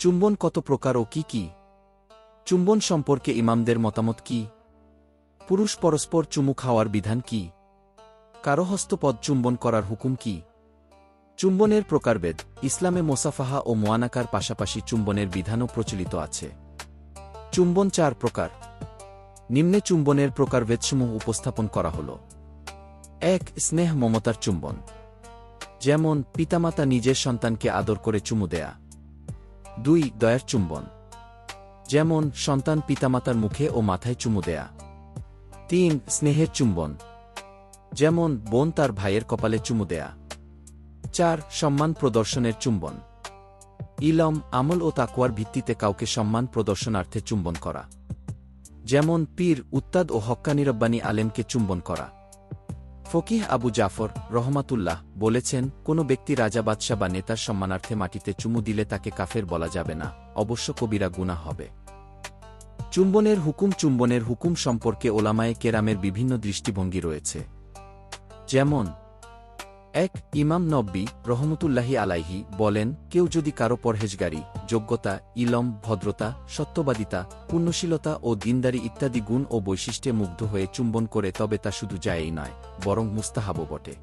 চুম্বন কত প্রকার ও কি কি? চুম্বন সম্পর্কে ইমামদের মতামত কি? পুরুষ পরস্পর চুমু খাওয়ার বিধান কি? কারও হস্তপদ চুম্বন করার হুকুম কি? চুম্বনের প্রকারভেদ, ইসলামে মোসাফাহা ও মোয়ানাকার পাশাপাশি চুম্বনের বিধানও প্রচলিত আছে। চুম্বন চার প্রকার। নিম্নে চুম্বনের প্রকারভেদসমূহ উপস্থাপন করা হল। এক, স্নেহ মমতার চুম্বন। যেমন, পিতামাতা নিজের সন্তানকে আদর করে চুমু দেয়া। দুই দয়ার চুম্বন। যেমন, সন্তান পিতামাতার মুখে ও মাথায় চুমু দেয়া। তিন, স্নেহের চুম্বন। যেমন, বোন তার ভাইয়ের কপালে চুমু দেয়া। চার, সম্মান প্রদর্শনের চুম্বন। ইলম, আমল ও তাকুয়ার ভিত্তিতে কাউকে সম্মান প্রদর্শনার্থে চুম্বন করা। যেমন, পীর, উত্তাদ ও হক্কানি রব্বানী আলেমকে চুম্বন করা। ফকিহ আবু জাফর রহমাতুল্লাহ বলেছেন, কোনো ব্যক্তি রাজা বাদশা বা নেতার সম্মানার্থে মাটিতে চুমু দিলে তাকে কাফের বলা যাবে না, অবশ্য কবিরা গুণা হবে। চুম্বনের হুকুম চুম্বনের হুকুম সম্পর্কে ওলামায়ে কেরামের বিভিন্ন দৃষ্টিভঙ্গি রয়েছে। যেমন এক ইমাম নব্বী রহমতুল্লাহি আলাইহি বলেন, কেউ যদি কারও পরহেজগারি, যোগ্যতা, ইলম, ভদ্রতা, সত্যবাদিতা, পুণ্যশীলতা ও দিনদারি ইত্যাদি গুণ ও বৈশিষ্ট্যে মুগ্ধ হয়ে চুম্বন করে তবে তা শুধু যায়ই নয়, বরং মুস্তাহাবও বটে।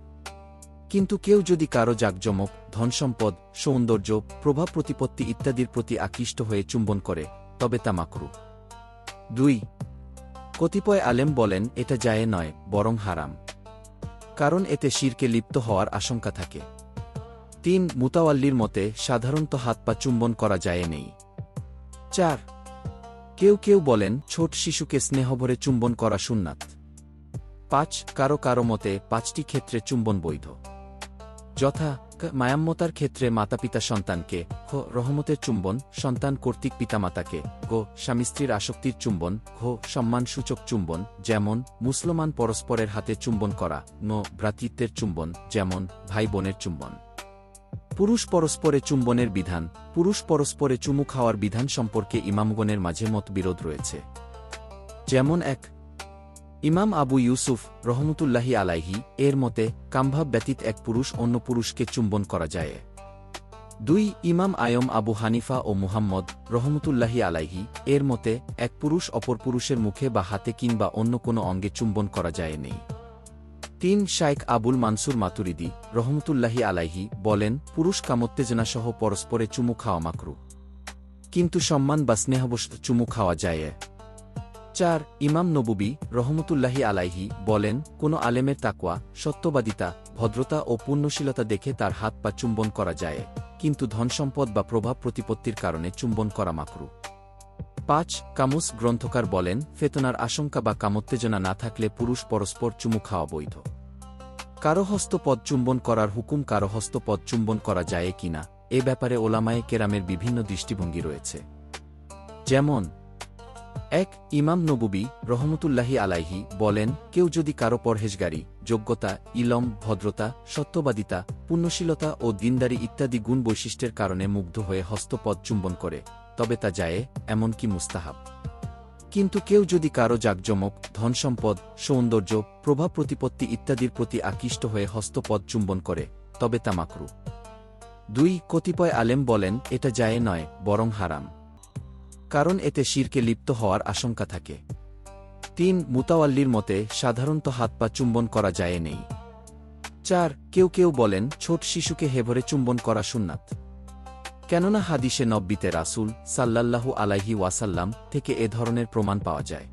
কিন্তু কেউ যদি কারও জাকজমক, ধনসম্পদ, সৌন্দর্য প্রভাব প্রতিপত্তি ইত্যাদির প্রতি আকৃষ্ট হয়ে চুম্বন করে, তবে তা মাকরু। দুই, কতিপয় আলেম বলেন, এটা যায় নয়, বরং হারাম। কারণ এতে শিরকে লিপ্ত হওয়ার আশঙ্কা থাকে। তিন, মুতাওয়াল্লির মতে সাধারণত হাত পা চুম্বন করা যায় নেই। চার, কেউ কেউ বলেন ছোট শিশুকে স্নেহভরে চুম্বন করা সুন্নাত। পাঁচ, কারও কারও মতে পাঁচটি ক্ষেত্রে চুম্বন বৈধ। যথা মায়াম্মতার ক্ষেত্রে মাতাপিতা সন্তানকে হ রহমতের চুম্বন, সন্তান কর্তৃক পিতামাতাকে, গো, স্বামী স্ত্রীর আসক্তির চুম্বন, ঘ, সম্মানসূচক চুম্বন, যেমন মুসলমান পরস্পরের হাতে চুম্বন করা, ন, ভ্রাতৃত্বের চুম্বন, যেমন ভাই বোনের চুম্বন। পুরুষ পরস্পরে চুম্বনের বিধান, পুরুষ পরস্পরে চুমু খাওয়ার বিধান সম্পর্কে ইমামগণের মাঝে মতবিরোধ রয়েছে। যেমন এক ইমাম আবু ইউসুফ রহমতুল্লাহি আলাইহি এর মতে কাম্ভাব ব্যতীত এক পুরুষ অন্য পুরুষকে চুম্বন করা যায়। দুই, ইমাম আয়ম আবু হানিফা ও মুহাম্মদ রহমতুল্লাহি আলাইহি এর মতে, এক পুরুষ অপর পুরুষের মুখে বা হাতে কিংবা অন্য কোনো অঙ্গে চুম্বন করা যায় নেই তিন শাইক আবুল মানসুর মাতুরিদি রহমতুল্লাহি আলাইহি বলেন, পুরুষ কামোত্তেজনাসহ পরস্পরে চুমু খাওয়া মাকরু। কিন্তু সম্মান বা স্নেহবশত চুমু খাওয়া যায়। চার ইমাম নবুবী রহমতুল্লাহি আলাইহি বলেন, কোনো আলেমের তাকওয়া, সত্যবাদিতা, ভদ্রতা ও পুণ্যশীলতা দেখে তার হাত পা চুম্বন করা যায়, কিন্তু ধনসম্পদ বা প্রভাব প্রতিপত্তির কারণে চুম্বন করা মাকরু। পাঁচ, কামুস গ্রন্থকার বলেন, ফেতনার আশঙ্কা বা কামোত্তেজনা না থাকলে পুরুষ পরস্পর চুমু খাওয়া বৈধ। কারও হস্তপদ চুম্বন করার হুকুম কারও হস্তপদ চুম্বন করা যায় কিনা, এ ব্যাপারে ওলামায়ে কেরামের বিভিন্ন দৃষ্টিভঙ্গি রয়েছে। যেমন এক ইমাম নবুবী রহমতুল্লাহি আলাইহি বলেন, কেউ যদি কারও পরহেজগারি, যোগ্যতা, ইলম, ভদ্রতা, সত্যবাদিতা, পুণ্যশীলতা ও দিনদারি ইত্যাদি গুণ বৈশিষ্ট্যের কারণে মুগ্ধ হয়ে হস্তপদ চুম্বন করে, তবে তা যায় এমনকি মুস্তাহাব। কিন্তু কেউ যদি কারও জাকজমক, ধনসম্পদ, সৌন্দর্য প্রভাব প্রতিপত্তি ইত্যাদির প্রতি আকৃষ্ট হয়ে হস্তপদ চুম্বন করে, তবে তা মাকরু। দুই কতিপয় আলেম বলেন, এটা যায় নয়, বরং হারাম। কারণ এতে শিরকে লিপ্ত হওয়ার আশঙ্কা থাকে। তিন, মুতাওয়াল্লির মতে, সাধারণত হাত পা চুম্বন করা যায় নেই। চার, কেউ কেউ বলেন, ছোট শিশুকে হেভরে চুম্বন করা সুন্নাত। কেননা হাদিসে নব্বিতে রাসুল সাল্লাল্লাহু আলাইহি ওয়াসাল্লাম থেকে এ ধরনের প্রমাণ পাওয়া যায়।